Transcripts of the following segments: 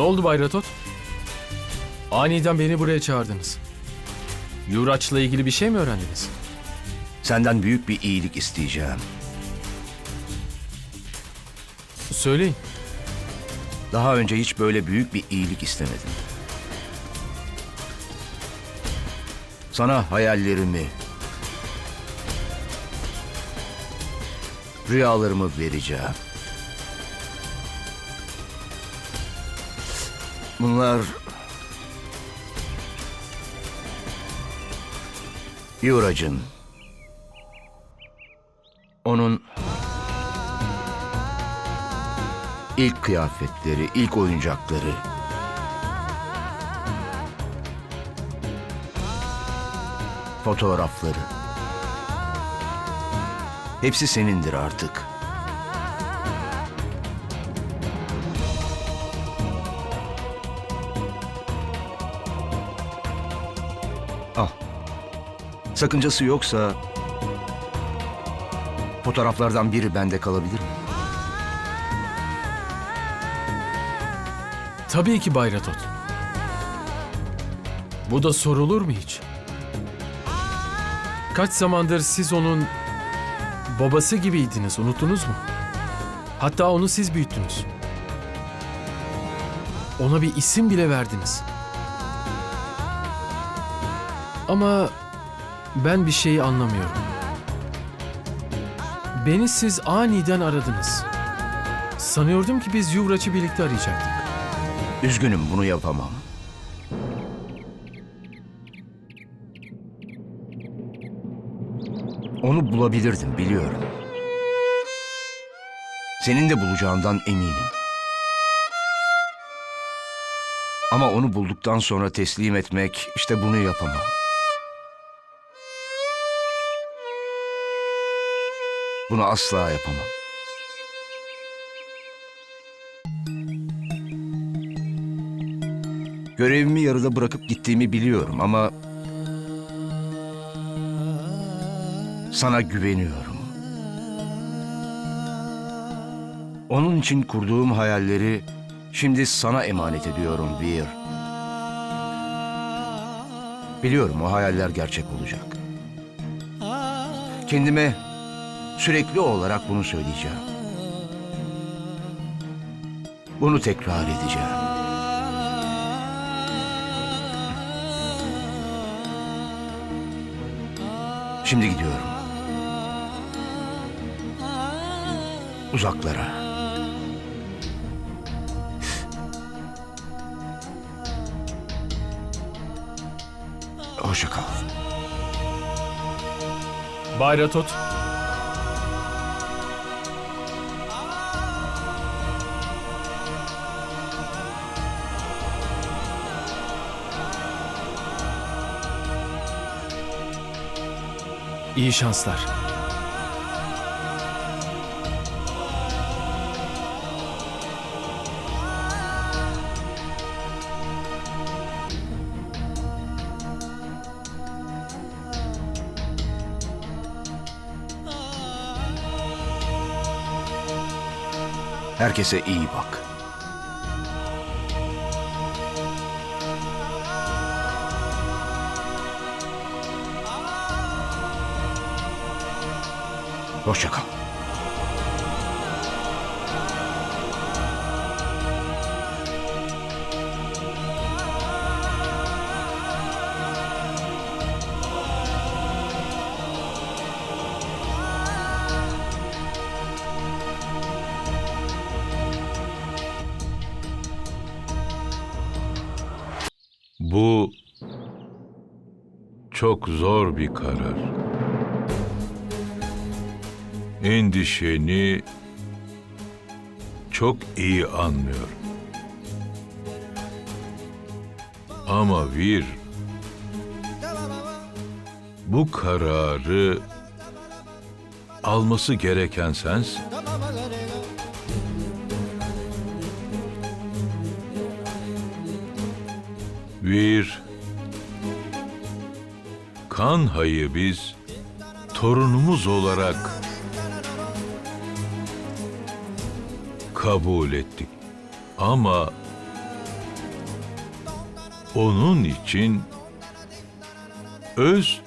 Ne oldu Bay Ratot? Aniden beni buraya çağırdınız. Yuraç'la ilgili bir şey mi öğrendiniz? Senden büyük bir iyilik isteyeceğim. Söyleyin. Daha önce hiç böyle büyük bir iyilik istemedim. Sana hayallerimi, rüyalarımı vereceğim. Bunlar Yurac'ın onun ilk kıyafetleri, ilk oyuncakları. Fotoğrafları. Hepsi senindir artık. Al. Sakıncası yoksa fotoğraflardan biri bende kalabilir mi? Tabii ki Bay. Bu da sorulur mu hiç? Kaç zamandır siz onun babası gibiydiniz, unuttunuz mu? Hatta onu siz büyüttünüz. Ona bir isim bile verdiniz. Ama ben bir şeyi anlamıyorum. Beni siz aniden aradınız. Sanıyordum ki biz Yuvraç'ı birlikte arayacaktık. Üzgünüm bunu yapamam. Onu bulabilirdim biliyorum. Senin de bulacağından eminim. Ama onu bulduktan sonra teslim etmek işte bunu yapamam. Bunu asla yapamam. Görevimi yarıda bırakıp gittiğimi biliyorum ama sana güveniyorum. Onun için kurduğum hayalleri şimdi sana emanet ediyorum Veer. Biliyorum o hayaller gerçek olacak. Kendime sürekli olarak bunu söyleyeceğim. Bunu tekrar edeceğim. Şimdi gidiyorum. Uzaklara. Hoşça kal. Bay Ratot. İyi şanslar. Herkese iyi bak. Hoşça kal. Bu çok zor bir karar. Endişeni çok iyi anlıyorum. Ama Vir, bu kararı alması gereken sensin. Vir, Kanha'yı biz torunumuz olarak kabul ettik. Ama onun için öz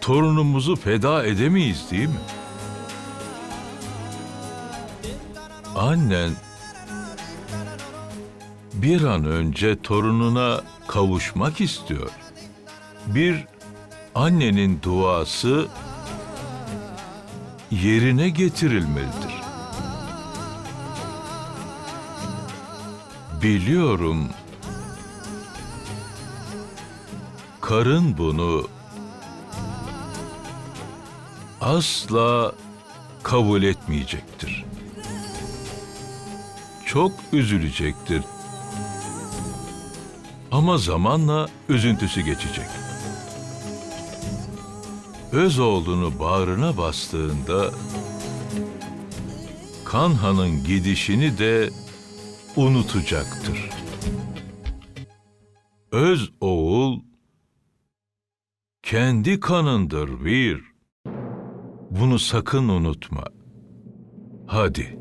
torunumuzu feda edemeyiz değil mi? Annen bir an önce torununa kavuşmak istiyor. Bir annenin duası yerine getirilmelidir. Biliyorum. Karın bunu asla kabul etmeyecektir. Çok üzülecektir. Ama zamanla üzüntüsü geçecek. Öz oğlunu bağrına bastığında Kanhan'ın gidişini de unutacaktır. Öz oğul kendi kanındır bir. Bunu sakın unutma. Hadi.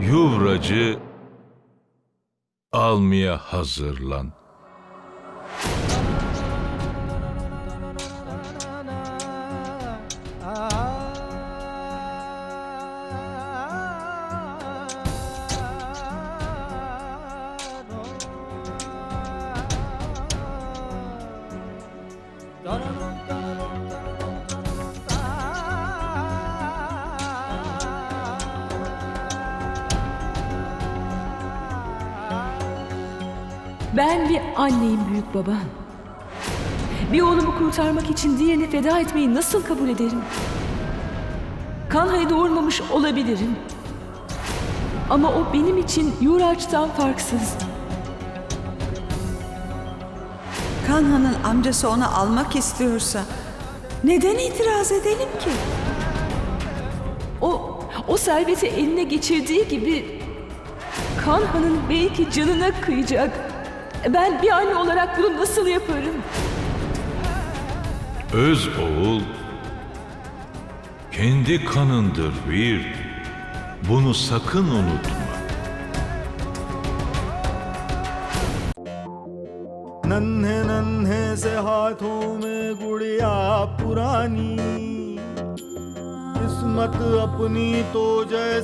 Yuvracı almaya hazırlan. Ben bir anneyim büyük baba. Bir oğlumu kurtarmak için diğerini feda etmeyi nasıl kabul ederim? Kanha'yı doğurmamış olabilirim. Ama o benim için Yuraç'tan farksız. Kanhan'ın amcası onu almak istiyorsa neden itiraz edelim ki? O, o serveti eline geçirdiği gibi Kanha'nın belki canına kıyacak. Ben bir anne olarak bunu nasıl yaparım? Öz oğul kendi kanındır bir. Bunu sakın unutma. नन्हे नन्हे से हाथों में गुड़िया पुरानी किस्मत अपनी तो जैसे